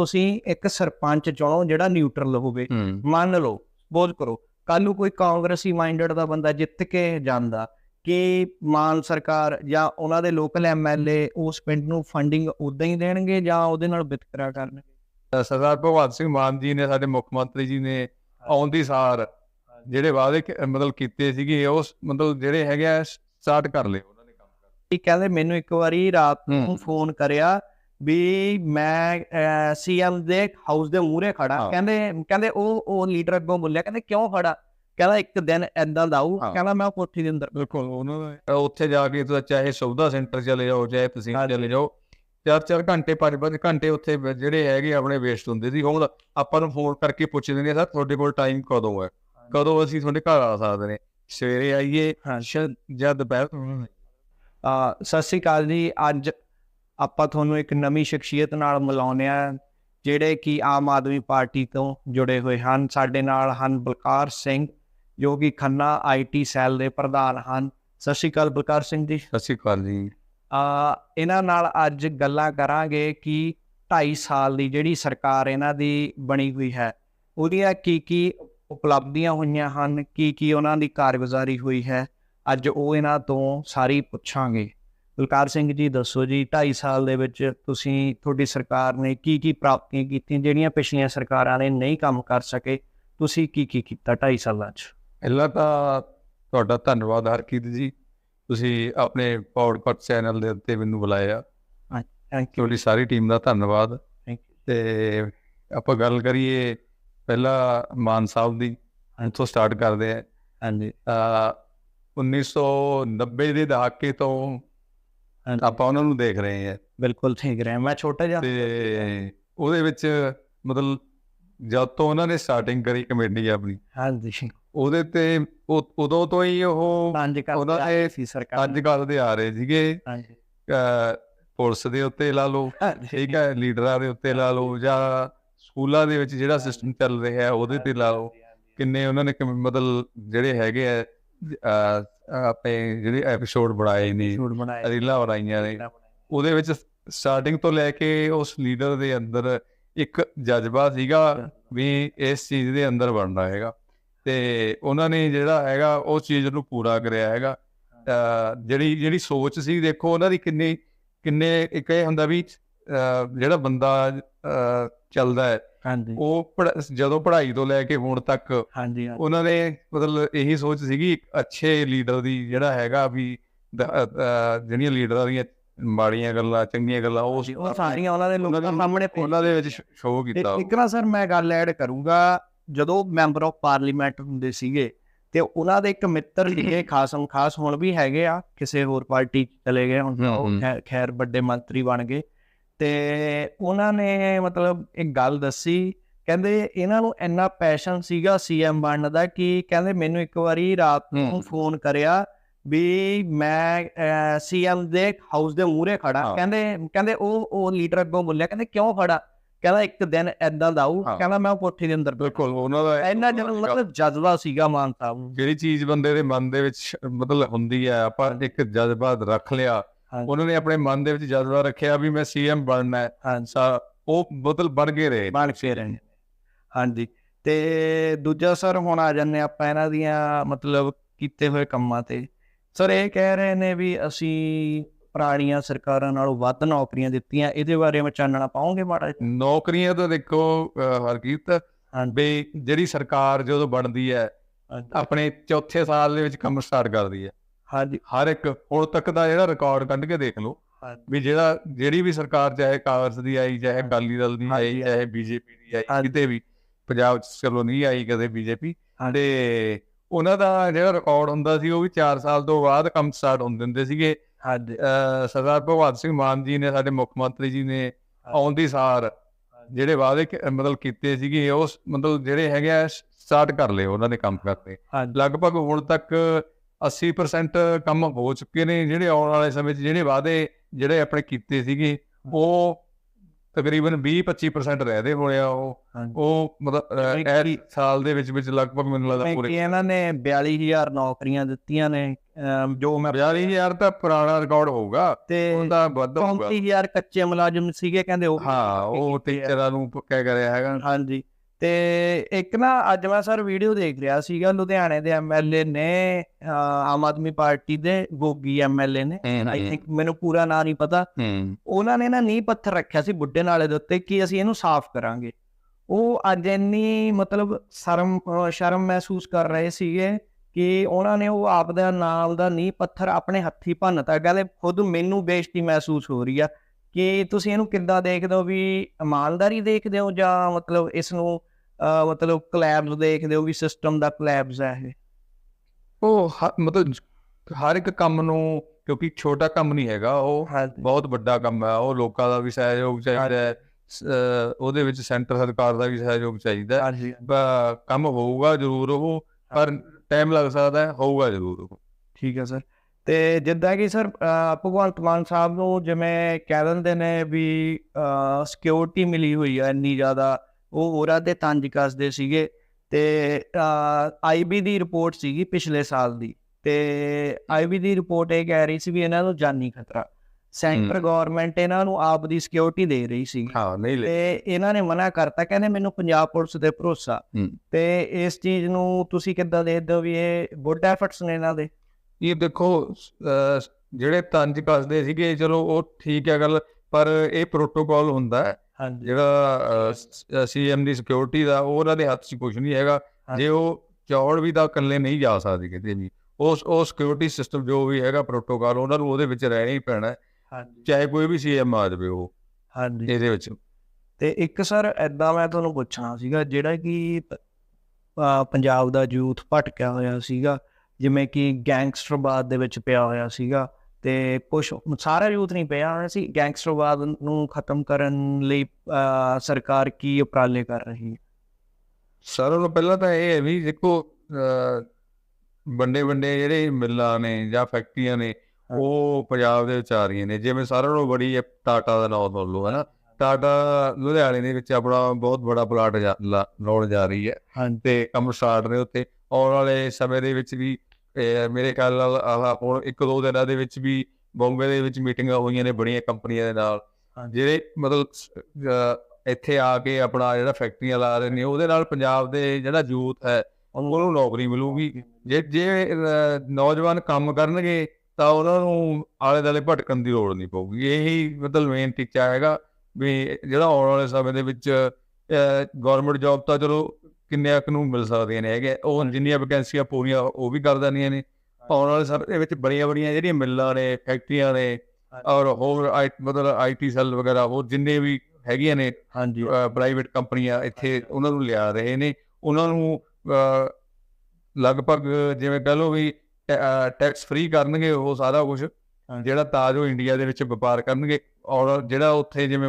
ਤੁਸੀਂ ਇੱਕ ਸਰਪੰਚ ਚੁਣੋ ਜਿਹੜਾ ਨਿਊਟਰਲ ਹੋਵੇ ਮੰਨ ਲਓ ਸਪੋਜ਼ ਕਰੋ ਕੱਲ ਨੂੰ ਕੋਈ ਕਾਂਗਰਸੀ ਮਾਈਂਡਡ ਦਾ ਬੰਦਾ ਜਿੱਤ ਕੇ ਜਾਂਦਾ ਕਿ ਮਾਨ ਸਰਕਾਰ ਜਾਂ ਉਹਨਾਂ ਦੇ ਲੋਕਲ ਐਮਐਲਏ ਉਸ ਪਿੰਡ ਨੂੰ ਫੰਡਿੰਗ ਉਦਾਂ ਹੀ ਦੇਣਗੇ ਜਾਂ ਉਹਦੇ ਨਾਲ ਵਿਤਕਰਾ ਕਰਨਗੇ? ਸਰਦਾਰ ਭਗਵੰਤ ਸਿੰਘ ਮਾਨ ਜੀ ਨੇ ਸਾਡੇ ਮੁੱਖ ਮੰਤਰੀ ਜੀ ਨੇ ਆਉਣ ਦੀ ਸਾਰ ਜਿਹੜੇ ਵਾਅਦੇ ਮਤਲਬ ਕੀਤੇ ਸੀਗੇ ਉਸ ਮਤਲਬ ਜਿਹੜੇ ਹੈਗੇ ਆ ਸਟਾਰਟ ਕਰ ਲਏ ਉਹਨਾਂ ਨੇ ਕੰਮ ਕਰ ਇਹ ਕਹਿੰਦੇ ਮੈਨੂੰ ਇੱਕ ਵਾਰੀ ਰਾਤ ਨੂੰ। ਫੋਨ ਕਰਿਆ ਵੀ ਮੈਂ ਸੀਐਮ ਦੇ ਹਾਊਸ ਦੇ ਮੂਹਰੇ ਖੜਾ। ਕਹਿੰਦੇ ਕਹਿੰਦੇ ਉਹ ਉਹ ਲੀਡਰ ਅੱਗੋਂ ਬੋਲਿਆ ਕਹਿੰਦੇ ਕਿਉਂ ਖੜਾ ਕਹਿੰਦਾ ਇੱਕ ਦਿਨ ਐਦਾਂ ਦਾ ਆਊ। ਕਹਿੰਦਾ ਮੈਂ ਕੋਠੀ ਦੇ ਅੰਦਰ। ਬਿਲਕੁਲ ਉਹਨਾਂ ਦਾ ਉੱਥੇ ਜਾ ਕੇ ਤੁਸੀਂ ਚਾਹੇ ਸੁਵਿਧਾ ਸੈਂਟਰ ਚਲੇ ਜਾਓ ਚਾਹੇ ਤੁਸੀਂ। ਚਲੇ ਜਾਓ ਚਾਰ ਚਾਰ ਘੰਟੇ ਪੰਜ ਪੰਜ ਘੰਟੇ ਉੱਥੇ ਜਿਹੜੇ ਹੈਗੇ ਆਪਣੇ ਵੇਸਟ ਹੁੰਦੇ ਸੀ ਹੁਣ ਆਪਾਂ ਨੂੰ ਫੋਨ ਕਰਕੇ ਪੁੱਛਦੇ ਨੇ ਸਰ ਤੁਹਾਡੇ ਕੋਲ ਟਾਈਮ ਕਦੋਂ ਹੈ? ਕਦੋਂ ਅਸੀਂ ਤੁਹਾਡੇ ਘਰ ਆ ਸਕਦੇ ਨੇ? ਸਵੇਰੇ ਆਈਏ ਜਾਂ ਦੁਪਹਿਰ? ਨੂੰ ਆ ਸਤਿ ਸ਼੍ਰੀ ਅਕਾਲ ਜੀ। ਅੱਜ ਆਪਾਂ ਤੁਹਾਨੂੰ ਇੱਕ ਨਵੀਂ ਸ਼ਖਸੀਅਤ ਨਾਲ ਮਿਲਾਉਂਦੇ ਆ ਜਿਹੜੇ ਕਿ ਆਮ ਆਦਮੀ ਪਾਰਟੀ ਤੋਂ ਜੁੜੇ ਹੋਏ ਹਨ। ਸਾਡੇ ਨਾਲ ਹਨ ਬਲਕਾਰ ਸਿੰਘ ਜੋ ਕਿ ਖੰਨਾ ਆਈਟੀ ਸੈੱਲ ਦੇ ਪ੍ਰਧਾਨ ਹਨ। ਸਤਿ ਸ਼੍ਰੀ ਅਕਾਲ ਬਲਕਾਰ ਸਿੰਘ ਜੀ। ਸਤਿ ਸ਼੍ਰੀ ਅਕਾਲ ਜੀ। ਆ ਇਹਨਾਂ ਨਾਲ ਅੱਜ ਗੱਲਾਂ ਕਰਾਂਗੇ ਕਿ 2.5 ਸਾਲ ਦੀ ਜਿਹੜੀ ਸਰਕਾਰ ਇਹਨਾਂ ਦੀ ਬਣੀ ਹੋਈ ਹੈ ਉਹਦੀਆਂ ਕੀ ਕੀ ਉਪਲਬਧੀਆਂ ਹੋਈਆਂ ਹਨ ਕੀ ਕੀ ਉਹਨਾਂ ਦੀ ਕਾਰਗੁਜ਼ਾਰੀ ਹੋਈ ਹੈ ਅੱਜ ਉਹ ਇਹਨਾਂ ਤੋਂ ਸਾਰੀ ਪੁੱਛਾਂਗੇ। ਬਲਕਾਰ ਸਿੰਘ ਜੀ ਦੱਸੋ ਜੀ 2.5 ਸਾਲ ਦੇ ਵਿੱਚ ਤੁਸੀਂ ਤੁਹਾਡੀ ਸਰਕਾਰ ਨੇ ਕੀ ਕੀ ਪ੍ਰਾਪਤੀਆਂ ਕੀਤੀਆਂ ਜਿਹੜੀਆਂ ਪਿਛਲੀਆਂ ਸਰਕਾਰਾਂ ਨੇ ਨਹੀਂ ਕੰਮ ਕਰ ਸਕੇ? ਤੁਸੀਂ ਕੀ ਕੀ ਕੀਤਾ 2.5 ਸਾਲਾਂ 'ਚ? ਪਹਿਲਾਂ ਤਾਂ ਤੁਹਾਡਾ ਧੰਨਵਾਦ ਹਰਕੀਤ ਜੀ। ਤੁਸੀਂ ਆਪਣੇ ਪੌਡਕਾਸਟ ਚੈਨਲ ਦੇ ਉੱਤੇ ਮੈਨੂੰ ਬੁਲਾਇਆ। ਥੈਂਕ ਯੂ ਤੁਹਾਡੀ ਸਾਰੀ ਟੀਮ ਦਾ ਧੰਨਵਾਦ। ਥੈਂਕ ਯੂ ਤੇ ਆਪਾਂ ਗੱਲ ਕਰੀਏ ਪਹਿਲਾਂ ਮਾਨ ਸਾਹਿਬ ਦੀ ਉੱਥੋਂ ਸਟਾਰਟ ਕਰਦੇ ਆ। ਹਾਂਜੀ। ਅਹ 1990 ਦੇ ਦਹਾਕੇ ਤੋਂ ਆਪਾਂ ਉਹਨਾਂ ਨੂੰ ਦੇਖ ਰਹੇ ਹਾਂ। ਬਿਲਕੁਲ ਠੀਕ ਰਿਹਾ ਮੈਂ ਛੋਟਾ ਜਿਹਾ ਤੇ ਉਹਦੇ ਵਿੱਚ ਮਤਲਬ ਜਦ ਤੋਂ ਉਹਨਾਂ ਨੇ ਸਟਾਰਟਿੰਗ ਕਰੀ ਕਮੇਟੀ ਆਪਣੀ। ਹਾਂਜੀ। ਉਹਦੇ ਤੇ ਉਦੋਂ ਤੋਂ ਹੀ ਉਹ ਪੰਜ ਕਰ ਉਹਨਾਂ ਦੇ ਸੀ ਸਰਕਾਰ ਅੱਜ ਕੱਲ ਦੇ ਆ ਰਹੇ ਸੀਗੇ। ਹਾਂਜੀ। ਪੁਲਿਸ ਦੇ ਉੱਤੇ ਲਾ ਲਓ ਠੀਕ ਹੈ ਲੀਡਰਾਂ ਦੇ ਉੱਤੇ ਲਾ ਲਓ ਜਾਂ ਸਕੂਲਾਂ ਦੇ ਵਿੱਚ ਜਿਹੜਾ ਸਿਸਟਮ ਚੱਲ ਰਿਹਾ ਹੈ ਉਹਦੇ ਤੇ ਲਾ ਲਓ। ਕਿੰਨੇ ਉਹਨਾਂ ਨੇ ਮਤਲਬ ਜਿਹੜੇ ਹੈਗੇ ਆ ਆਪਣੇ ਜਿਹੜੇ ਐਪੀਸੋਡ ਬਣਾਏ ਨੇ ਰੀਲਾਂ ਬਣਾਈਆਂ ਨੇ ਉਹਦੇ ਵਿੱਚ ਸਟਾਰਟਿੰਗ ਤੋਂ ਲੈ ਕੇ ਉਸ ਲੀਡਰ ਦੇ ਅੰਦਰ ਇੱਕ ਜਜ਼ਬਾ ਸੀਗਾ ਵੀ ਇਸ ਚੀਜ਼ ਦੇ ਅੰਦਰ ਬਣਨਾ ਹੈਗਾ। ਤੇ ਉਹਨਾਂ ਨੇ ਜਿਹੜਾ ਹੈਗਾ ਉਸ ਚੀਜ਼ ਨੂੰ ਪੂਰਾ ਕਰਿਆ ਹੈਗਾ। ਜਿਹੜੀ ਜਿਹੜੀ ਸੋਚ ਸੀ ਦੇਖੋ ਉਹਨਾਂ ਦੀ ਕਿੰਨੀ ਕਿੰਨੇ ਇੱਕ ਇਹ ਹੁੰਦਾ ਵੀ ਜਿਹੜਾ ਬੰਦਾ ਚੱਲਦਾ ਹੈ ਹਾਂਜੀ। ਉਹ ਜਦੋਂ ਪੜ੍ਹਾਈ ਤੋਂ ਲੈ ਕੇ ਹੁਣ ਤੱਕ ਹਾਂਜੀ। ਉਹਨਾਂ ਨੇ ਮਤਲਬ ਇਹੀ ਸੋਚ ਸੀਗੀ ਇੱਕ ਅੱਛੇ ਲੀਡਰ ਦੀ ਜਿਹੜਾ ਹੈਗਾ ਵੀ ਜਿਹੜੀਆਂ ਲੀਡਰਾਂ ਦੀਆਂ ਮਾੜੀਆਂ ਗੱਲਾਂ ਚੰਗੀਆਂ ਗੱਲਾਂ ਉਹ ਸਾਰੀਆਂ ਉਹਨਾਂ ਦੇ ਲੋਕਾਂ ਸਾਹਮਣੇ ਉਹਨਾਂ ਦੇ ਵਿੱਚ ਸ਼ੋਅ ਕੀਤਾ। ਇੱਕ ਨਾ ਸਰ ਮੈਂ ਗੱਲ ਐਡ ਕਰੂੰਗਾ ਜਦੋਂ ਮੈਂਬਰ ਆਫ ਪਾਰਲੀਮੈਂਟ ਹੁੰਦੇ ਸੀਗੇ ਤੇ ਉਹਨਾਂ ਦੇ ਇੱਕ ਮਿੱਤਰ ਸੀਗੇ ਖਾਸਮ ਖਾਸ ਹੁਣ ਵੀ ਹੈਗੇ ਆ ਕਿਸੇ ਹੋਰ ਪਾਰਟੀ ਚਲੇ ਗਏ ਹੁਣ ਖੈਰ ਵੱਡੇ ਮੰਤਰੀ ਬਣ ਗਏ। ਤੇ ਉਹਨਾਂ ਨੇ ਮਤਲਬ ਇੱਕ ਗੱਲ ਦੱਸੀ ਕਹਿੰਦੇ ਇਹਨਾਂ ਨੂੰ ਇੰਨਾ ਪੈਸ਼ਨ ਸੀਗਾ ਸੀਐਮ ਬਣਨ ਦਾ ਕਿ ਕਹਿੰਦੇ ਮੈਨੂੰ ਇੱਕ ਵਾਰੀ ਰਾਤ ਨੂੰ। ਫੋਨ ਕਰਿਆ ਵੀ ਮੈਂ ਸੀਐਮ ਦੇ ਹਾਊਸ ਦੇ ਮੂਹਰੇ ਖੜਾ। ਕਹਿੰਦੇ ਕਹਿੰਦੇ ਉਹ ਉਹ ਲੀਡਰ ਅੱਗੋਂ ਬੋਲਿਆ ਕਹਿੰਦੇ ਕਿਉਂ ਖੜਾ ਕਹਿੰਦਾ ਇੱਕ ਦਿਨ ਐਦਾਂ ਦਾ ਆਊ। ਕਹਿੰਦਾ ਮੈਂ ਕੋਠੀ ਦੇ ਅੰਦਰ ਬਿਲਕੁਲ ਉਹਨਾਂ ਦਾ ਇੰਨਾ ਜਨ ਮਤਲਬ ਜਜ਼ਬਾ ਸੀਗਾ ਮਾਨ ਸਾਹਿਬ ਜਿਹੜੀ ਚੀਜ਼ ਬੰਦੇ ਦੇ ਮਨ ਦੇ ਵਿੱਚ ਮਤਲਬ ਹੁੰਦੀ ਹੈ ਆਪਾਂ ਇੱਕ ਜਜ਼ਬਾ ਰੱਖ ਲਿਆ। ਉਹਨਾਂ ਨੇ ਆਪਣੇ ਮਨ ਦੇ ਵਿੱਚ ਜਜ਼ਬਾ ਰੱਖਿਆ ਵੀ ਮੈਂ ਸੀਐਮ ਬਣਨਾ ਹੈ। ਸਾ- ਉਹ ਬਦਲ ਬਣ ਕੇ ਰਹੇ। ਬਣ ਕੇ ਰਹੇ। ਹਾਂਜੀ। ਤੇ ਦੂਜਾ ਸਰ ਹੁਣ ਆ ਜੰਨੇ ਆਪਾਂ ਇਹਨਾਂ ਦੀਆਂ ਮਤਲਬ ਕੀਤੇ ਹੋਏ ਕੰਮਾਂ ਤੇ। ਸਰ ਇਹ ਕਹਿ ਰਹੇ ਨੇ ਵੀ ਅਸੀਂ ਪੁਰਾਣੀਆਂ ਸਰਕਾਰਾਂ ਨਾਲੋਂ ਵੱਧ ਨੌਕਰੀਆਂ ਦਿੱਤੀਆਂ। ਇਹਦੇ ਬਾਰੇ ਮੈਂ ਚਾਨਣਾ ਪਾਉਂਗੇ ਮਾੜਾ? ਨੌਕਰੀਆਂ ਤਾਂ ਦੇਖੋ ਹਰਕੀਤ ਵੀ ਜਿਹੜੀ ਸਰਕਾਰ ਜਦੋਂ ਬਣਦੀ ਹੈ ਆਪਣੇ ਚੌਥੇ ਸਾਲ ਦੇ ਵਿੱਚ ਕੰਮ ਸਟਾਰਟ ਕਰਦੀ ਹੈ। ਹਾਂਜੀ ਹਰ ਇੱਕ ਹੁਣ ਤੱਕ ਦਾ ਜਿਹੜਾ ਰਿਕਾਰਡ ਕੱਢ ਕੇ ਦੇਖ ਲਓ। ਵੀ ਜਿਹੜਾ ਜਿਹੜੀ ਵੀ ਸਰਕਾਰ ਚਾਹੇ ਕਾਂਗਰਸ ਦੀ ਆਈ ਚਾਹੇ ਅਕਾਲੀ ਦਲ ਦੀ ਆਈ। ਚਾਹੇ ਬੀਜੇਪੀ ਦੀ ਆਈ। ਕਿਤੇ ਵੀ ਪੰਜਾਬ ਚ ਚਲੋ ਨਹੀਂ ਆਈ ਕਦੇ ਬੀਜੇਪੀ। ਤੇ ਉਹਨਾਂ ਦਾ ਜਿਹੜਾ ਰਿਕਾਰਡ ਹੁੰਦਾ ਸੀ ਉਹ ਵੀ 4 ਸਾਲ ਤੋਂ ਬਾਅਦ ਕੰਮ ਸਟਾਰਟ ਹੁੰਦੇ ਹੁੰਦੇ ਸੀਗੇ ਸਰਦਾਰ ਭਗਵੰਤ ਸਿੰਘ ਮਾਨ ਜੀ ਨੇ ਸਾਡੇ ਮੁੱਖ ਮੰਤਰੀ ਜੀ ਨੇ ਆਉਣ ਦੀ ਸਾਰ ਜਿਹੜੇ ਵਾਅਦੇ ਮਤਲਬ ਕੀਤੇ ਸੀਗੇ ਉਹ ਮਤਲਬ ਜਿਹੜੇ ਹੈਗੇ ਆ ਸਟਾਰਟ ਕਰ ਲਏ ਉਹਨਾਂ ਨੇ ਕੰਮ ਹਾਂਜੀ ਲਗਭਗ ਹੁਣ ਤੱਕ 80% ਕੰਮ ਹੋ ਚੁੱਕੇ ਨੇ ਜਿਹੜੇ ਆਉਣ ਵਾਲੇ ਸਮੇਂ 'ਚ ਜਿਹੜੇ ਵਾਅਦੇ ਜਿਹੜੇ ਆਪਣੇ ਕੀਤੇ ਸੀਗੇ ਉਹ ਤਕਰੀਬਨ 20-25% ਰਹਿਦੇ ਹੋਏ ਆ ਉਹ। ਉਹ ਮਤਲਬ ਇਹ ਸਾਲ ਦੇ ਵਿੱਚ ਵਿੱਚ ਲਗਭਗ ਮੈਨੂੰ ਲੱਗਦਾ ਪੂਰੇ ਇਹਨਾਂ ਨੇ 42000 ਨੌਕਰੀਆਂ ਦਿੱਤੀਆਂ ਨੇ ਜੋ ਮੈਂ 40000 ਤਾਂ ਪੁਰਾਣਾ ਰਿਕਾਰਡ ਹੋਊਗਾ ਤੇ ਉਹਦਾ ਵੱਧ ਹੋਊਗਾ। 35000 ਕੱਚੇ ਮੁਲਾਜ਼ਮ ਸੀਗੇ ਕਹਿੰਦੇ ਉਹ ਹਾਂ ਉਹ। ਟੀਚਰਾਂ ਨੂੰ ਪੱਕਾ ਕਰਿਆ ਹੈਗਾ। ਹਾਂਜੀ। ਤੇ ਇੱਕ ਨਾ ਅੱਜ ਮੈਂ ਸਰ ਵੀਡੀਓ ਦੇਖ ਰਿਹਾ ਸੀਗਾ ਲੁਧਿਆਣੇ ਦੇ ਐਮਐਲਏ ਨੇ ਆਮ ਆਦਮੀ ਪਾਰਟੀ ਦੇ ਗੋਗੀ ਐਮਐਲਏ ਨੇ। ਆਈ ਥਿੰਕ ਮੈਨੂੰ ਪੂਰਾ ਨਾਂ ਨਹੀਂ ਪਤਾ। ਉਹਨਾਂ ਨੇ ਨਾ ਨੀਂਹ ਪੱਥਰ ਰੱਖਿਆ ਸੀ ਬੁੱਢੇ ਨਾਲੇ ਦੇ ਉੱਤੇ ਕਿ ਅਸੀਂ ਇਹਨੂੰ ਸਾਫ਼ ਕਰਾਂਗੇ। ਉਹ ਅੱਜ ਇੰਨੀ ਮਤਲਬ ਸ਼ਰਮ ਸ਼ਰਮ ਮਹਿਸੂਸ ਕਰ ਰਹੇ ਸੀਗੇ ਕਿ ਉਹਨਾਂ ਨੇ ਉਹ ਆਪ ਦਾ ਨਾਲ ਦਾ ਨੀਂਹ ਪੱਥਰ ਆਪਣੇ ਹੱਥੀ ਭੰਨਤਾ। ਕਹਿੰਦੇ ਖੁਦ ਮੈਨੂੰ ਬੇਇੱਜ਼ਤੀ ਮਹਿਸੂਸ ਹੋ ਰਹੀ ਆ ਕਿ ਤੁਸੀਂ ਇਹਨੂੰ ਕਿੱਦਾਂ ਦੇਖਦੇ ਹੋ? ਵੀ ਇਮਾਨਦਾਰੀ ਦੇਖਦੇ ਹੋ ਜਾਂ ਮਤਲਬ ਇਸ ਨੂੰ ਮਤਲਬ ਕਲੈਬਸ ਦੇਖਦੇ ਹੋ ਵੀ ਸਿਸਟਮ ਦਾ ਕਲੈਬਸ ਹੈ ਇਹ? ਉਹ ਮਤਲਬ ਹਰ ਇੱਕ ਕੰਮ ਨੂੰ ਕਿਉਂਕਿ ਛੋਟਾ ਕੰਮ ਨਹੀਂ ਹੈਗਾ ਉਹ ਬਹੁਤ ਵੱਡਾ ਕੰਮ ਹੈ। ਉਹ ਲੋਕਾਂ ਦਾ ਵੀ ਸਹਿਯੋਗ ਚਾਹੀਦਾ ਹੈ। ਉਹਦੇ ਵਿੱਚ ਸੈਂਟਰ ਸਰਕਾਰ ਦਾ ਵੀ ਸਹਿਯੋਗ ਚਾਹੀਦਾ ਹੈ। ਕੰਮ ਹੋਊਗਾ ਜ਼ਰੂਰ ਉਹ ਪਰ ਟਾਈਮ ਲੱਗ ਸਕਦਾ ਹੈ ਹੋਊਗਾ ਜ਼ਰੂਰ ਠੀਕ ਹੈ ਸਰ ਤੇ ਜਿੱਦਾਂ ਕਿ ਸਰ ਭਗਵੰਤ ਮਾਨ ਸਾਹਿਬ ਨੂੰ ਜਿਵੇਂ ਕਹਿ ਦਿੰਦੇ ਨੇ ਵੀ ਸਿਕਿਉਰਿਟੀ ਮਿਲੀ ਹੋਈ ਹੈ ਇੰਨੀ ਜ਼ਿਆਦਾ ਉਹ ਹੋਰਾਂ ਤੇ ਤੰਜ ਕੱਸਦੇ ਸੀਗੇ ਤੇ ਆਈਬੀ ਦੀ ਰਿਪੋਰਟ ਸੀਗੀ ਪਿਛਲੇ ਸਾਲ ਦੀ ਤੇ ਆਈਬੀ ਦੀ ਰਿਪੋਰਟ ਇਹ ਕਹਿ ਰਹੀ ਸੀ ਵੀ ਇਹਨਾਂ ਨੂੰ ਜਾਨੀ ਖਤਰਾ। ਸੈਂਟਰ ਗਵਰਨਮੈਂਟ ਇਹਨਾਂ ਨੂੰ ਆਪ ਦੀ ਸਿਕਿਉਰਿਟੀ ਦੇ ਰਹੀ ਸੀ। ਹਾਂ ਨਹੀਂ ਤੇ ਇਹਨਾਂ ਨੇ ਮਨਾ ਕਰਤਾ ਕਹਿੰਦੇ ਮੈਨੂੰ ਪੰਜਾਬ ਪੁਲਿਸ ਤੇ ਭਰੋਸਾ। ਤੇ ਇਸ ਚੀਜ਼ ਨੂੰ ਤੁਸੀਂ ਕਿੱਦਾਂ ਦੇਖਦੇ ਹੋ ਵੀ ਇਹ ਗੁੱਡ ਐਫਰਟਸ ਨੇ ਇਹਨਾਂ ਦੇ? ਇਹ ਦੇਖੋ ਜਿਹੜੇ ਤੰਜ ਕੱਸਦੇ ਸੀਗੇ ਚਲੋ ਉਹ ਠੀਕ ਹੈ ਗੱਲ ਪਰ ਇਹ ਪ੍ਰੋਟੋਕਾਲ ਹੁੰਦਾ ਜਿਹੜਾ ਸੀਐਮ ਦੀ ਸਿਕਿਉਰਿਟੀ ਦਾ ਉਹ ਉਹਨਾਂ ਦੇ ਹੱਥ 'ਚ ਕੁਝ ਨਹੀਂ ਹੈਗਾ। ਜੇ ਉਹ ਚੌੜ ਵੀ ਤਾਂ ਇਕੱਲੇ ਨਹੀਂ ਜਾ ਸਕਦੇ ਕਿਤੇ ਵੀ। ਉਸ ਉਹ ਸਿਕਿਉਰਿਟੀ ਸਿਸਟਮ ਜੋ ਵੀ ਹੈਗਾ ਪ੍ਰੋਟੋਕਾਲ ਉਹਨਾਂ ਨੂੰ ਉਹਦੇ ਵਿੱਚ ਰਹਿਣਾ ਹੀ ਪੈਣਾ ਹਾਂਜੀ। ਚਾਹੇ ਕੋਈ ਵੀ ਸੀਐਮ ਆ ਜਾਵੇ ਉਹ। ਹਾਂਜੀ। ਇਹਦੇ ਵਿੱਚ। ਤੇ ਇੱਕ ਸਰ ਐਦਾਂ ਮੈਂ ਤੁਹਾਨੂੰ ਪੁੱਛਣਾ ਸੀਗਾ ਜਿਹੜਾ ਕਿ ਪੰਜਾਬ ਦਾ ਯੂਥ ਭਟਕਿਆ ਹੋਇਆ ਸੀਗਾ ਜਿਵੇਂ ਕਿ ਗੈਂਗਸਟਰਵਾਦ ਦੇ ਵਿੱਚ ਪਿਆ ਹੋਇਆ ਸੀਗਾ। ਤੇ ਕੁਝ ਸਾਰਾ ਯੂਥ ਨਹੀਂ ਪਿਆ ਹੋਇਆ ਸੀ ਗੈਂਗਸਟਰਵਾਦ ਨੂੰ ਖਤਮ ਕਰਨ ਲਈ ਸਰਕਾਰ ਕੀ ਉਪਰਾਲੇ ਕਰ ਰਹੀ ਹੈ? ਸਾਰਿਆਂ ਨੂੰ ਪਹਿਲਾਂ ਤਾਂ ਇਹ ਹੈ ਵੀ ਦੇਖੋ ਵੱਡੇ ਵੱਡੇ ਜਿਹੜੇ ਮਿੱਲਾਂ ਨੇ ਜਾਂ ਫੈਕਟਰੀਆਂ ਨੇ। ਉਹ ਪੰਜਾਬ ਦੇ ਵਿੱਚ ਆ ਰਹੀਆਂ ਨੇ। ਜਿਵੇਂ ਸਾਰਿਆਂ ਨੂੰ ਬੜੀ ਹੈ ਟਾਟਾ ਦਾ ਨਾਮ ਸੁਣ ਲਓ ਹਨਾ? ਟਾਟਾ ਲੁਧਿਆਣੇ ਦੇ ਵਿੱਚ ਆਪਣਾ ਬਹੁਤ ਬੜਾ ਪਲਾਟ ਲਾਉਣ ਜਾ ਰਹੀ ਹੈ ਤੇ ਕੰਮ ਸਟਾਰਟ ਨੇ ਉੱਤੇ ਆਉਣ ਵਾਲੇ ਸਮੇਂ ਦੇ ਵਿੱਚ ਵੀ ਮੇਰੇ ਖਿਆਲ ਨਾਲ ਆਹ ਹੁਣ ਇੱਕ ਦੋ ਦਿਨਾਂ ਦੇ ਵਿੱਚ ਵੀ ਬੰਬੇ ਦੇ ਵਿੱਚ ਮੀਟਿੰਗਾਂ ਹੋਈਆਂ ਨੇ ਬੜੀਆਂ ਕੰਪਨੀਆਂ ਦੇ ਨਾਲ। ਜਿਹੜੇ ਮਤਲਬ ਇੱਥੇ ਆ ਕੇ ਆਪਣਾ ਜਿਹੜਾ ਫੈਕਟਰੀਆਂ ਲਾ ਰਹੇ ਨੇ ਉਹਦੇ ਨਾਲ ਪੰਜਾਬ ਦੇ ਜਿਹੜਾ ਯੂਥ ਹੈ ਉਹਨੂੰ ਨੌਕਰੀ ਮਿਲੂਗੀ। ਜੇ ਜੇ ਨੌਜਵਾਨ ਕੰਮ ਕਰਨਗੇ ਤਾਂ ਉਹਨਾਂ ਨੂੰ ਆਲੇ ਦੁਆਲੇ ਭਟਕਣ ਦੀ ਲੋੜ ਨਹੀਂ ਪਊਗੀ। ਇਹੀ ਮਤਲਬ ਮੇਨ ਟੀਚਾ ਹੈਗਾ ਵੀ ਜਿਹੜਾ ਆਉਣ ਵਾਲੇ ਸਮੇਂ ਦੇ ਵਿੱਚ ਗਵਰਨਮੈਂਟ ਜੌਬ ਤਾਂ ਚਲੋ ਕਿੰਨੇ ਕੁ ਨੂੰ ਮਿਲ ਸਕਦੀਆਂ ਨੇ ਹੈਗੇ। ਉਹ ਜਿੰਨੀਆਂ ਵੈਕੈਂਸੀਆਂ ਪੂਰੀਆਂ ਉਹ ਵੀ ਕਰ ਦਿੰਦੀਆਂ ਨੇ। ਆਉਣ ਵਾਲੇ ਸਮੇਂ ਦੇ ਵਿੱਚ ਬੜੀਆਂ ਬੜੀਆਂ ਜਿਹੜੀਆਂ ਮਿੱਲਾਂ ਨੇ ਫੈਕਟਰੀਆਂ ਨੇ ਔਰ ਹੋਰ ਆਈ- ਮਤਲਬ ਆਈਟੀ ਸੈੱਲ ਵਗੈਰਾ ਹੋਰ ਜਿੰਨੇ ਵੀ ਹੈਗੀਆਂ ਨੇ ਹਾਂਜੀ। ਪ੍ਰਾਈਵੇਟ ਕੰਪਨੀਆਂ ਇੱਥੇ ਉਹਨਾਂ ਨੂੰ ਲਿਆ ਰਹੇ ਨੇ। ਉਹਨਾਂ ਨੂੰ ਲਗਭਗ ਜਿਵੇਂ ਕਹ ਲਓ ਵੀ ਟੈਕਸ ਫ੍ਰੀ ਕਰਨਗੇ ਉਹ ਸਾਰਾ ਕੁਝ। ਜਿਹੜਾ ਤਾਂ ਜੋ ਇੰਡੀਆ ਦੇ ਵਿੱਚ ਵਪਾਰ ਕਰਨਗੇ। ਔਰ ਜਿਹੜਾ ਉੱਥੇ ਜਿਵੇਂ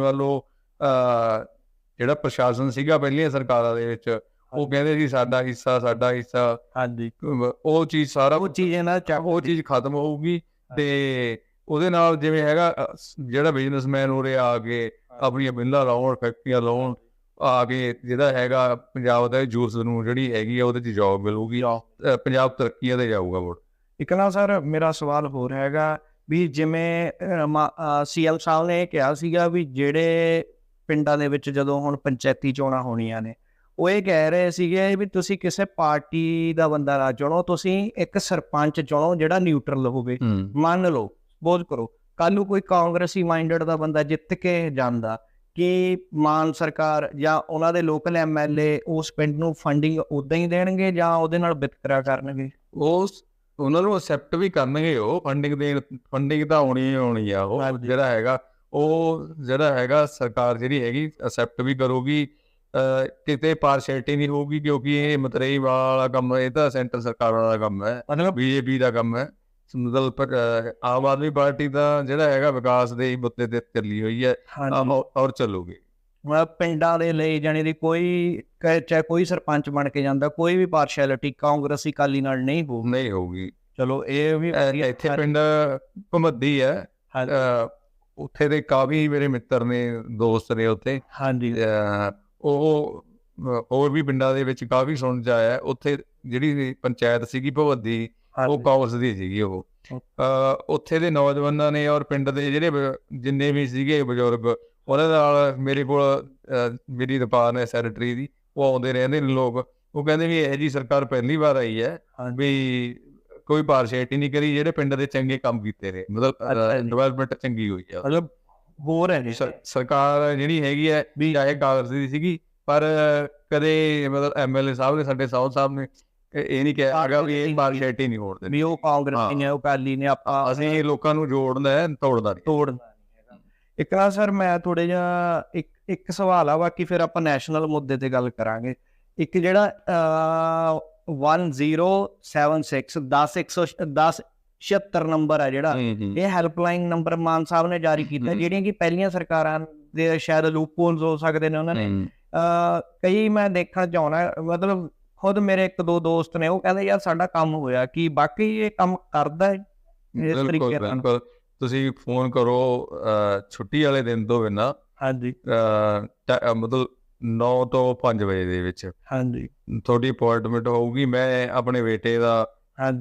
ਅਹ, ਜਿਹੜਾ ਪ੍ਰਸ਼ਾਸਨ ਸੀਗਾ ਪਹਿਲੀਆਂ ਸਰਕਾਰਾਂ ਦੇ ਵਿੱਚ ਉਹ ਕਹਿੰਦੇ ਸੀ ਸਾਡਾ ਹਿੱਸਾ ਸਾਡਾ ਹਿੱਸਾ। ਹਾਂਜੀ। ਉਹ ਚੀਜ਼ ਸਾਰਾ ਉਹ ਚੀਜ਼ ਇਹਨਾਂ ਦਾ ਉਹ ਚੀਜ਼ ਖਤਮ ਹੋਊਗੀ ਤੇ ਉਹਦੇ ਨਾਲ ਜਿਵੇਂ ਹੈਗਾ ਜਿਹੜਾ ਬਿਜ਼ਨਸਮੈਨ ਉਰੇ ਆ ਕੇ ਆਪਣੀਆਂ ਮਿੱਲਾਂ ਲਾਉਣ ਫੈਕਟਰੀਆਂ ਲਾਉਣ ਆ ਕੇ ਜਿਹੜਾ ਹੈਗਾ ਪੰਜਾਬ ਦਾ ਯੂਥ ਨੂੰ ਜਿਹੜੀ ਹੈਗੀ ਆ ਉਹਦੇ 'ਚ ਜੌਬ ਮਿਲੂਗੀ। ਪੰਜਾਬ ਤਰੱਕੀਆਂ ਤੇ ਜਾਊਗਾ ਮੁੜ। ਇੱਕ ਨਾ ਸਰ ਮੇਰਾ ਸਵਾਲ ਹੋਰ ਹੈਗਾ ਵੀ ਜਿਵੇਂ ਸੀਐਮ ਸਾਹਿਬ ਨੇ ਕਿਹਾ ਸੀਗਾ ਵੀ ਜਿਹੜੇ ਪਿੰਡਾਂ ਦੇ ਵਿੱਚ ਜਦੋਂ ਹੁਣ ਪੰਚਾਇਤੀ ਚੋਣਾਂ ਹੋਣੀਆਂ ਨੇ ਉਹ ਇਹ ਕਹਿ ਰਹੇ ਸੀਗੇ ਵੀ ਤੁਸੀਂ ਕਿਸੇ ਪਾਰਟੀ ਦਾ ਬੰਦਾ ਨਾ ਚੁਣੋ ਤੁਸੀਂ ਇੱਕ ਸਰਪੰਚ ਚੁਣੋ ਜਿਹੜਾ ਨਿਊਟਰਲ ਹੋਵੇ। ਮੰਨ ਲਓ ਸਪੋਜ਼ ਕਰੋ। ਕੱਲ ਨੂੰ ਕੋਈ ਕਾਂਗਰਸੀ ਮਾਈਂਡਡ ਦਾ ਬੰਦਾ ਜਿੱਤ ਕੇ ਜਾਂਦਾ ਕਿ ਮਾਨ ਸਰਕਾਰ ਜਾਂ ਉਹਨਾਂ ਦੇ ਲੋਕਲ ਐਮਐਲਏ ਉਸ ਪਿੰਡ ਨੂੰ ਫੰਡਿੰਗ ਉਦਾਂ ਹੀ ਦੇਣਗੇ ਜਾਂ ਉਹਦੇ ਨਾਲ ਵਿਤਕਰਾ ਕਰਨਗੇ? ਉਹ ਸ- ਉਹਨਾਂ ਨੂੰ ਅਸੈਪਟ ਵੀ ਕਰਨਗੇ ਉਹ ਫੰਡਿੰਗ ਦੇ ਫੰਡਿੰਗ ਤਾਂ ਆਉਣੀ ਹੀ ਆਉਣੀ ਆ ਉਹ। ਜਿਹੜਾ ਹੈਗਾ ਉਹ ਜਿਹੜਾ ਹੈਗਾ ਸਰਕਾਰ ਜਿਹੜੀ ਹੈਗੀ ਅਸੈਪਟ ਵੀ ਕਰੂਗੀ ਕਿਤੇ ਪਾਰਸ਼ੈਲਿਟੀ ਨਹੀਂ ਹੋਊਗੀ ਕਿਉਂਕਿ ਇਹ ਮਤਰੇਈ ਵਾਲਾ ਕੰਮ ਇਹ ਤਾਂ ਸੈਂਟਰ ਸਰਕਾਰ ਦਾ ਕੰਮ ਹੈ ਮਤਲਬ ਬੀਜੇਪੀ ਦਾ ਕੰਮ ਹੈ। ਮਤਲਬ ਪ- ਅਹ, ਆਮ ਆਦਮੀ ਪਾਰਟੀ ਦਾ ਜਿਹੜਾ ਹੈਗਾ ਵਿਕਾਸ ਦੇ ਮੁੱਦੇ ਤੇ ਚੱਲੀ ਹੋਈ ਹੈ ਔਰ- ਚੱਲੂਗੀ। ਮਤਲਬ ਪਿੰਡਾਂ ਦੇ ਲਈ ਜਾਣੀ ਦੀ ਕੋਈ ਚਾਹੇ ਕੋਈ ਸਰਪੰਚ ਬਣ ਕੇ ਜਾਂਦਾ ਕੋਈ ਵੀ ਪਾਰਸ਼ੈਲਿਟੀ ਕਾਂਗਰਸੀ ਕਾਲੀ ਨਾਲ ਨਹੀਂ ਹੋ ਨਹੀਂ ਹੋਊਗੀ। ਚਲੋ ਇਹ ਵੀ ਇੱਥੇ ਪਿੰਡ ਭਮੱਦੀ ਹੈ। ਉੱਥੇ ਦੇ ਕਾਫੀ ਮੇਰੇ ਮਿੱਤਰ ਨੇ ਦੋਸਤ ਨੇ ਉੱਥੇ। ਹਾਂਜੀ। ਉਹ ਹੋਰ ਵੀ ਪਿੰਡਾਂ ਦੇ ਵਿੱਚ ਕਾਫੀ ਸੁਣ ਚ ਆਇਆ। ਉੱਥੇ ਜਿਹੜੀ ਪੰਚਾਇਤ ਸੀਗੀ ਭਵਦੀ ਉਹ ਕਾਂਗਰਸ ਦੀ ਸੀਗੀ ਉਹ। ਉੱਥੇ ਦੇ ਨੌਜਵਾਨਾਂ ਨੇ ਔਰ ਪਿੰਡ ਦੇ ਜਿਹੜੇ ਜਿੰਨੇ ਵੀ ਸੀਗੇ ਬਜ਼ੁਰਗ ਉਹਨਾਂ ਨਾਲ ਮੇਰੇ ਕੋਲ ਮੇਰੀ ਦੁਕਾਨ ਹੈ ਸੈਕਟਰੀ ਦੀ ਉਹ ਆਉਂਦੇ ਰਹਿੰਦੇ ਨੇ ਲੋਕ। ਉਹ ਕਹਿੰਦੇ ਵੀ ਇਹ ਜੀ ਸਰਕਾਰ ਪਹਿਲੀ ਵਾਰ ਆਈ ਹੈ। ਵੀ ਕੋਈ ਪਾਰਸ਼ੈਲਿਟੀ ਨਹੀਂ ਕਰੀ ਜਿਹੜੇ ਪਿੰਡ ਦੇ ਚੰਗੇ ਕੰਮ ਕੀਤੇ ਨੇ। ਮਤਲਬ। ਡਿਵੈਲਪਮੈਂਟ ਚੰਗੀ ਹੋਈ ਆ। ਮਤਲਬ ਹੋਰ ਹੈ ਜੀ ਸਰ- ਸਰਕਾਰ ਜਿਹੜੀ ਹੈਗੀ ਹੈ ਵੀ ਚਾਹੇ ਕਾਂਗਰਸ ਦੀ ਸੀਗੀ ਪਰ ਕਦੇ ਮਤਲਬ ਐਮਐਲਏ ਸਾਹਿਬ ਨੇ ਸਾਡੇ ਸਾਊ ਸਾਹਿਬ ਨੇ ਇਹ ਨਹੀਂ ਕਿਹਾ ਹੈਗਾ ਵੀ ਇਹ ਪਾਰਸ਼ੈਲਿਟੀ ਨਹੀਂ ਹੋਣ ਦੇਣੀ। ਵੀ ਉਹ ਕਾਂਗਰਸੀ ਨੇ ਉਹ ਕਾਲੀ ਨੇ ਆਪਾਂ ਅਸੀਂ ਲੋਕਾਂ ਨੂੰ ਜੋੜਨਾ ਹੈ ਤੋੜਨਾ ਨਹੀਂ। ਨਹੀਂ ਹੈਗਾ। ਇੱਕ ਨਾ ਸਰ ਮੈਂ ਥੋੜੇ ਜਿਹਾ ਇੱਕ ਇੱਕ ਸਵਾਲ ਆ ਬਾਕੀ ਫਿਰ ਆਪਾਂ ਨੈਸ਼ਨਲ ਮੁੱਦੇ ਤੇ ਗੱਲ ਕਰਾਂਗੇ। ਇੱਕ ਜਿਹੜਾ ਅਹ, 1076 10110 76 ਨੰਬਰ ਆ ਜਿਹੜਾ। ਇਹ ਹੈਲਪਲਾਈਨ ਨੰਬਰ ਮਾਨ ਸਾਹਿਬ ਨੇ ਜਾਰੀ ਕੀਤਾ। ਜਿਹੜੀਆਂ ਕਿ ਪਹਿਲੀਆਂ ਸਰਕਾਰਾਂ ਦੇ ਸ਼ਾਇਦ ਲੂਪਹੋਲਸ ਹੋ ਸਕਦੇ ਨੇ ਉਹਨਾਂ ਨੇ। ਕਈ ਮੈਂ ਦੇਖਣ ਚਾਹਣਾ ਮਤਲਬ ਖੁਦ ਮੇਰੇ ਇੱਕ ਦੋ ਦੋਸਤ ਨੇ ਉਹ ਕਹਿੰਦੇ ਯਾਰ ਸਾਡਾ ਕੰਮ ਹੋਇਆ ਕਿ ਬਾਕੀ ਇਹ ਕੰਮ ਕਰਦਾ ਹੈ ਇਸ ਤਰੀਕੇ ਨਾਲ। ਤੁਸੀਂ ਫੋਨ ਕਰੋ ਛੁੱਟੀ ਵਾਲੇ ਦਿਨ ਤੋਂ ਬਿਨਾਂ ਹਾਂਜੀ। ਮਤਲਬ 9 ਤੋਂ 5 ਵਜੇ ਦੇ ਵਿੱਚ। ਹਾਂਜੀ। ਤੁਹਾਡੀ ਅਪਾਇੰਟਮੈਂਟ ਹੋਊਗੀ ਮੈਂ ਆਪਣੇ ਬੇਟੇ ਦਾ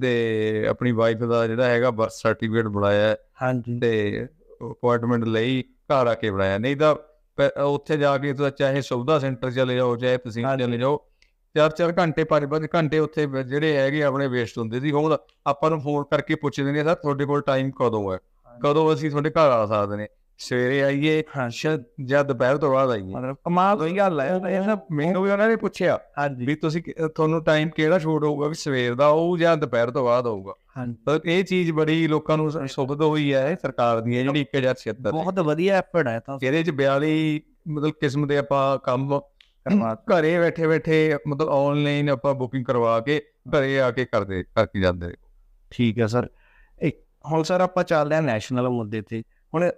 ਤੇ ਆਪਣੀ ਵਾਈਫ ਦਾ ਜਿਹੜਾ ਹੈਗਾ ਬਰਥ ਸਰਟੀਫਿਕੇਟ ਬਣਾਇਆ ਹਾਂਜੀ। ਤੇ ਅਪਾਇੰਟਮੈਂਟ ਲਈ ਘਰ ਆ ਕੇ ਬਣਾਇਆ। ਨਹੀਂ ਤਾਂ ਉੱਥੇ ਜਾ ਕੇ ਤੁਸੀਂ ਚਾਹੇ ਸੁਵਿਧਾ ਸੈਂਟਰ ਚਲੇ ਜਾਓ ਚਾਹੇ ਤੁਸੀਂ। ਚਲੇ ਜਾਓ ਚਾਰ ਚਾਰ ਘੰਟੇ ਪੰਜ ਪੰਜ ਘੰਟੇ ਉੱਥੇ ਜਿਹੜੇ ਹੈਗੇ ਆਪਣੇ ਵੇਸਟ ਹੁੰਦੇ ਸੀ। ਹੁਣ ਆਪਾਂ ਨੂੰ ਫੋਨ ਕਰਕੇ ਪੁੱਛਦੇ ਨੇ ਸਰ ਤੁਹਾਡੇ ਕੋਲ ਟਾਈਮ ਕਦੋਂ ਹੈ? ਕਦੋਂ ਅਸੀਂ ਤੁਹਾਡੇ ਘਰ ਆ ਸਕਦੇ ਨੇ? ਸਵੇਰੇ ਆਈਏ ਸ਼ਾਇਦ ਜਾਂ ਦੁਪਹਿਰ ਤੋਂ ਬਾਅਦ ਆਈਏ। ਮਤਲਬ ਕਮਾਲ ਦੀ ਗੱਲ ਹੈ ਇਹ ਸਭ ਮੈਨੂੰ ਵੀ ਉਹਨਾਂ ਨੇ ਪੁੱਛਿਆ ਹਾਂਜੀ। ਵੀ ਤੁਸੀਂ ਤੁਹਾਨੂੰ ਟਾਈਮ ਕਿਹੜਾ ਛੂਟ ਹੋਊਗਾ ਵੀ ਸਵੇਰ ਦਾ ਹੋਊ ਜਾਂ ਦੁਪਹਿਰ ਤੋਂ ਬਾਅਦ ਹੋਊਗਾ? ਹਾਂਜੀ। ਤਾਂ ਇਹ ਚੀਜ਼ ਬੜੀ ਲੋਕਾਂ ਨੂੰ ਸ- ਸੁਬਦ ਹੋਈ ਹੈ ਸਰਕਾਰ ਦੀ ਹੈ ਜਿਹੜੀ 1076 ਬਹੁਤ ਵਧੀਆ ਐਫਰਟ ਹੈ ਤਾਂ। ਇਹਦੇ ਚ 42 ਮਤਲਬ ਕਿਸਮ ਦੇ ਆਪਾਂ ਕੰਮ ਕਰਵਾ ਘਰੇ ਬੈਠੇ ਬੈਠੇ ਮਤਲਬ ਆਨਲਾਈਨ ਆਪਾਂ ਬੁਕਿੰਗ ਕਰਵਾ ਕੇ ਘਰੇ ਆ ਕੇ ਕਰਦੇ ਕਰਕੇ ਜਾਂਦੇ। ਠੀਕ ਹੈ ਸਰ। ਇੱਕ ਹੁਣ ਸਰ ਆਪਾਂ ਚੱਲਦੇ ਹਾਂ ਨੈਸ਼ਨਲ ਮੁੱਦੇ ਤੇ। ਹੁਣ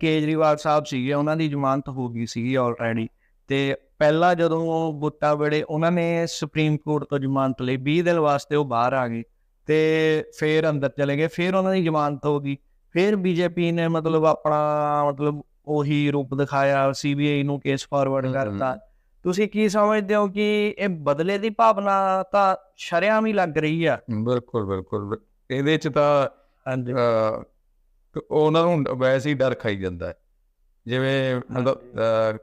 ਕੇਜਰੀਵਾਲ ਸਾਹਿਬ ਸੀਗੇ ਉਹਨਾਂ ਦੀ ਜ਼ਮਾਨਤ ਹੋ ਗਈ ਸੀਗੀ ਆਲਰੇਡੀ ਤੇ ਪਹਿਲਾਂ ਜਦੋਂ ਉਹ ਬੁੱਟਾ ਵੇੜੇ ਉਹਨਾਂ ਨੇ ਸੁਪਰੀਮ ਕੋਰਟ ਤੋਂ ਜ਼ਮਾਨਤ ਲਈ 20 ਦਿਨ ਵਾਸਤੇ ਉਹ ਬਾਹਰ ਆ ਗਏ। ਤੇ ਫੇਰ ਅੰਦਰ ਚਲੇ ਗਏ ਫੇਰ ਉਹਨਾਂ ਦੀ ਜ਼ਮਾਨਤ ਹੋ ਗਈ। ਫੇਰ ਬੀਜੇਪੀ ਨੇ ਮਤਲਬ ਆਪਣਾ ਮਤਲਬ ਉਹੀ ਰੂਪ ਦਿਖਾਇਆ ਸੀਬੀਆਈ ਨੂੰ ਕੇਸ ਫਾਰਵਰਡ ਕਰਤਾ। ਤੁਸੀਂ ਕੀ ਸਮਝਦੇ ਹੋ ਕਿ ਇਹ ਬਦਲੇ ਦੀ ਭਾਵਨਾ ਤਾਂ ਸ਼ਰਿਆਮ ਹੀ ਲੱਗ ਰਹੀ ਆ? ਬਿਲਕੁਲ ਬਿਲਕੁਲ। ਇਹਦੇ ਚ ਤਾਂ ਉਹਨਾਂ ਨੂੰ ਵੈਸੇ ਹੀ ਡਰ ਖਾਈ ਜਾਂਦਾ ਜਿਵੇਂ ਮਤਲਬ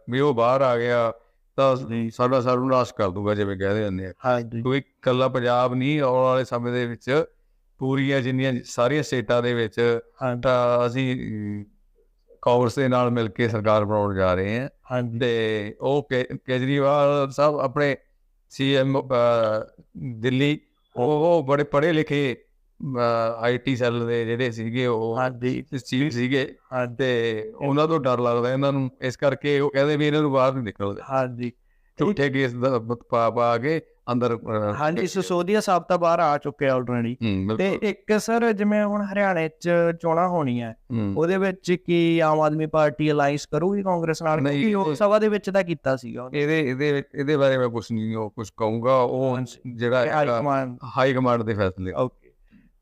ਵੀ ਉਹ ਬਾਹਰ ਆ ਗਿਆ ਤਾਂ। ਸਾਡਾ ਸਰਵਨਾਸ਼ ਕਰ ਦੂਗਾ ਜਿਵੇਂ ਕਹਿੰਦੇ ਹੁੰਦੇ ਆ। ਹਾਂਜੀ। ਕੋਈ ਕੱਲਾ ਪੰਜਾਬ ਨਹੀਂ ਆਉਣ ਵਾਲੇ ਸਮੇਂ ਦੇ ਵਿੱਚ ਪੂਰੀਆਂ ਜਿੰਨੀਆਂ ਸਾਰੀਆਂ ਸਟੇਟਾਂ ਦੇ ਵਿੱਚ ਤਾਂ ਅਸੀਂ ਕਾਂਗਰਸ ਦੇ ਨਾਲ ਮਿਲ ਕੇ ਸਰਕਾਰ ਬਣਾਉਣ ਜਾ ਰਹੇ ਹਾਂ। ਤੇ ਉਹ ਕੇਜਰੀਵਾਲ ਸਾਹਿਬ ਆਪਣੇ ਸੀਐਮ ਦਿੱਲੀ ਉਹ ਉਹ ਬੜੇ ਪੜ੍ਹੇ ਲਿਖੇ ਆਈਟੀ ਸੈੱਲ ਦੇ ਜਿਹੜੇ ਸੀਗੇ ਉਹ ਹਾਂਜੀ। ਚੀਫ ਸੀਗੇ ਤੇ ਉਹਨਾਂ ਤੋਂ ਡਰ ਲੱਗਦਾ ਇਹਨਾਂ ਨੂੰ। ਇਸ ਕਰਕੇ ਉਹ ਕਹਿੰਦੇ ਵੀ ਇਹਨਾਂ ਨੂੰ ਬਾਹਰ ਨਹੀਂ ਨਿਕਲਦੇ। ਹਾਂਜੀ। ਝੂਠੇ ਕੇਸ ਦਾ ਪਾ ਪਾ ਕੇ ਅੰਦਰ ਹਾਂਜੀ ਸਿਸੋਦੀਆ ਸਾਹਿਬ ਤਾਂ ਬਾਹਰ ਆ ਚੁੱਕੇ ਆਲਰੇਡੀ ਤੇ। ਇੱਕ ਸਰ ਜਿਵੇਂ ਹੁਣ ਹਰਿਆਣੇ 'ਚ ਚੋਣਾਂ ਹੋਣੀਆਂ। ਉਹਦੇ ਵਿੱਚ ਕੀ ਆਮ ਆਦਮੀ ਪਾਰਟੀ ਅਲਾਈਅੰਸ ਕਰੂਗੀ ਕਾਂਗਰਸ ਨਾਲ? ਕਿਉਂਕਿ ਇਹ- ਸਭਾ ਦੇ ਵਿੱਚ ਤਾਂ ਕੀਤਾ ਸੀਗਾ ਇਹਦੇ ਇਹਦੇ ਇਹਦੇ ਬਾਰੇ ਮੈਂ ਕੁਝ ਨਹੀਂ ਉਹ ਕੁਝ ਕਹੂੰਗਾ। ਉਹ ਜਿਹੜਾ ਹਾਈ ਕਮਾਂਡ ਦੇ ਫੈਸਲੇ। ਓਕੇ।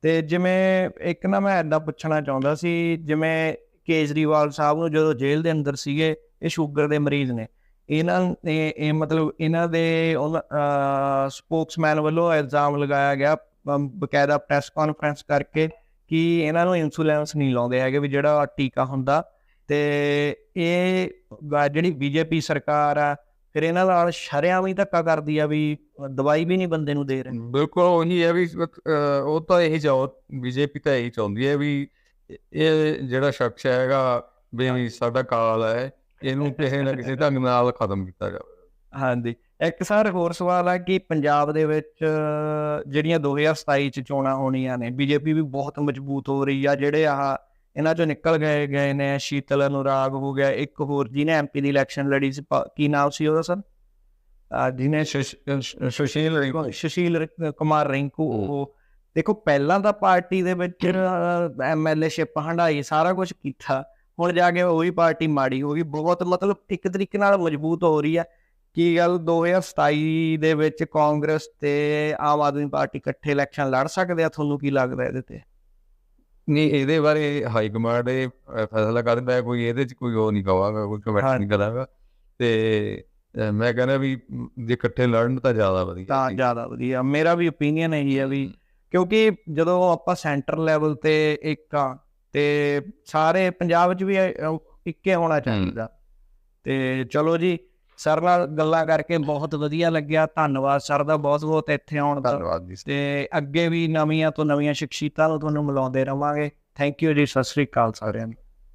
ਤੇ ਜਿਵੇਂ ਇੱਕ ਨਾ ਮੈਂ ਐਦਾਂ ਪੁੱਛਣਾ ਚਾਹੁੰਦਾ ਸੀ, ਜਿਵੇਂ ਕੇਜਰੀਵਾਲ ਸਾਹਿਬ ਨੂੰ ਜਦੋਂ ਜੇਲ੍ਹ ਦੇ ਅੰਦਰ ਸੀਗੇ, ਇਹ ਸ਼ੂਗਰ ਦੇ ਮਰੀਜ਼ ਨੇ, ਇਹਨਾਂ ਨੇ ਇਹ ਮਤਲਬ ਇਹਨਾਂ ਦੇ ਸਪੋਕਸਮੈਨ ਵੱਲੋਂ ਇਲਜ਼ਾਮ ਲਗਾਇਆ ਗਿਆ ਬਕਾਇਦਾ ਪ੍ਰੈਸ ਕਾਨਫਰੰਸ ਕਰਕੇ ਕਿ ਇਹਨਾਂ ਨੂੰ ਇਨਸੂਲੈਂਸ ਨਹੀਂ ਲਾਉਂਦੇ ਹੈਗੇ ਵੀ ਜਿਹੜਾ ਟੀਕਾ ਹੁੰਦਾ, ਤੇ ਇਹ ਵਾ- ਜਿਹੜੀ ਬੀਜੇਪੀ ਸਰਕਾਰ ਆ ਫਿਰ ਇਹਨਾਂ ਨਾਲ ਸ਼ਰਿਆਮ ਹੀ ਧੱਕਾ ਕਰਦੀ ਆ ਵੀ ਦਵਾਈ ਵੀ ਨਹੀਂ ਬੰਦੇ ਨੂੰ ਦੇ ਰਹੇ। ਬਿਲਕੁਲ ਉਹੀ ਹੈ ਵੀ ਉਹ ਤਾਂ ਇਹੀ ਚਾਹ ਬੀਜੇਪੀ ਤਾਂ ਇਹੀ ਚਾਹੁੰਦੀ ਹੈ ਵੀ ਇਹ ਜਿਹੜਾ ਸ਼ਖਸ ਹੈਗਾ ਵੀ ਸਾਡਾ ਕਾਲ ਹੈ ਇਹਨੂੰ ਕਿਸੇ ਨਾ ਕਿਸੇ ਢੰਗ ਨਾਲ ਖਤਮ ਕੀਤਾ ਜਾਵੇ। ਹਾਂਜੀ। ਇੱਕ ਸਰ ਹੋਰ ਸਵਾਲ ਆ ਕਿ ਪੰਜਾਬ ਦੇ ਵਿੱਚ ਜਿਹੜੀਆਂ 2027 ਚ ਚੋਣਾਂ ਹੋਣੀਆਂ ਨੇ ਬੀਜੇਪੀ ਵੀ ਬਹੁਤ ਮਜ਼ਬੂਤ ਹੋ ਰਹੀ ਆ ਜਿਹੜੇ ਆਹ ਇਹਨਾਂ ਚੋਂ ਨਿਕਲ ਗਏ ਗਏ ਨੇ ਸ਼ੀਤਲ ਅਨੁਰਾਗ ਹੋ ਗਿਆ ਇੱਕ ਹੋਰ ਜਿਹਨੇ ਐਮਪੀ ਦੀ ਇਲੈਕਸ਼ਨ ਲੜੀ ਸੀ ਕੀ ਨਾਮ ਸੀ ਉਹਦਾ ਸਰ ਜਿਹਨੇ ਸੁਸ਼ੀਲ। ਸੁਸ਼ੀਲ ਕੁਮਾਰ ਰਿੰਕੂ ਉਹ ਦੇਖੋ ਪਹਿਲਾਂ ਤਾਂ ਪਾਰਟੀ ਦੇ ਵਿੱਚ ਐਮਐਲਏ ਸ਼ਿਪ ਹੰਡਾਈ ਸਾਰਾ ਕੁਝ ਕੀਤਾ। ਹੁਣ ਜਾ ਕੇ ਉਹੀ ਪਾਰਟੀ ਮਾੜੀ ਹੋ ਗਈ ਬਹੁਤ ਮਤਲਬ ਇੱਕ ਤਰੀਕੇ ਨਾਲ ਮਜ਼ਬੂਤ ਹੋ ਰਹੀ ਆ ਕੀ ਗੱਲ 2027 ਦੇ ਵਿੱਚ ਕਾਂਗਰਸ ਤੇ ਆਮ ਆਦਮੀ ਪਾਰਟੀ ਇਕੱਠੇ ਇਲੈਕਸ਼ਨ ਲੜ ਸਕਦੇ ਆ ਤੁਹਾਨੂੰ ਕੀ ਲੱਗਦਾ ਇਹਦੇ ਤੇ? ਨਹੀਂ ਇਹਦੇ ਬਾਰੇ ਹਾਈ ਕਮਾਂਡ ਇਹ ਫੈਸਲਾ ਕਰਦਾ ਹੈ ਕੋਈ ਇਹਦੇ ਚ ਕੋਈ ਉਹ ਨਹੀਂ ਕਹਾਂਗਾ ਕੋਈ ਕਮੈਂਟ। ਨਹੀਂ ਕਰਾਂਗਾ। ਤੇ ਮੈਂ ਕਹਿੰਦਾ ਵੀ ਜੇ ਇਕੱਠੇ ਲੜਨ ਤਾਂ ਜ਼ਿਆਦਾ ਵਧੀਆ ਤਾਂ। ਜ਼ਿਆਦਾ ਵਧੀਆ। ਮੇਰਾ ਵੀ ਓਪੀਨੀਅਨ ਇਹੀ ਹੈ ਵੀ ਕਿਉਂਕਿ ਜਦੋਂ ਆਪਾਂ ਸੈਂਟਰ ਲੈਵਲ ਤੇ ਇੱਕ ਆ ਤੇ ਸਾਰੇ ਪੰਜਾਬ 'ਚ ਵੀ ਇੱਕੇ ਹੋਣਾ ਚਾਹੀਦਾ। ਤੇ ਚਲੋ ਜੀ ਸਰ ਨਾਲ ਗੱਲਾਂ ਕਰਕੇ ਬਹੁਤ ਵਧੀਆ ਲੱਗਿਆ ਧੰਨਵਾਦ ਸਰ ਦਾ ਬਹੁਤ ਬਹੁਤ ਇੱਥੇ ਆਉਣ ਦਾ। ਧੰਨਵਾਦ ਜੀ। ਤੇ ਅੱਗੇ ਵੀ ਨਵੀਆਂ ਤੋਂ ਨਵੀਆਂ ਸ਼ਖਸੀਅਤਾਂ ਨੂੰ ਤੁਹਾਨੂੰ ਮਿਲਾਉਂਦੇ ਰਵਾਂਗੇ। ਥੈਂਕ ਯੂ ਜੀ ਸਤਿ ਸ੍ਰੀ ਅਕਾਲ ਸਾਰਿਆਂ ਨੂੰ।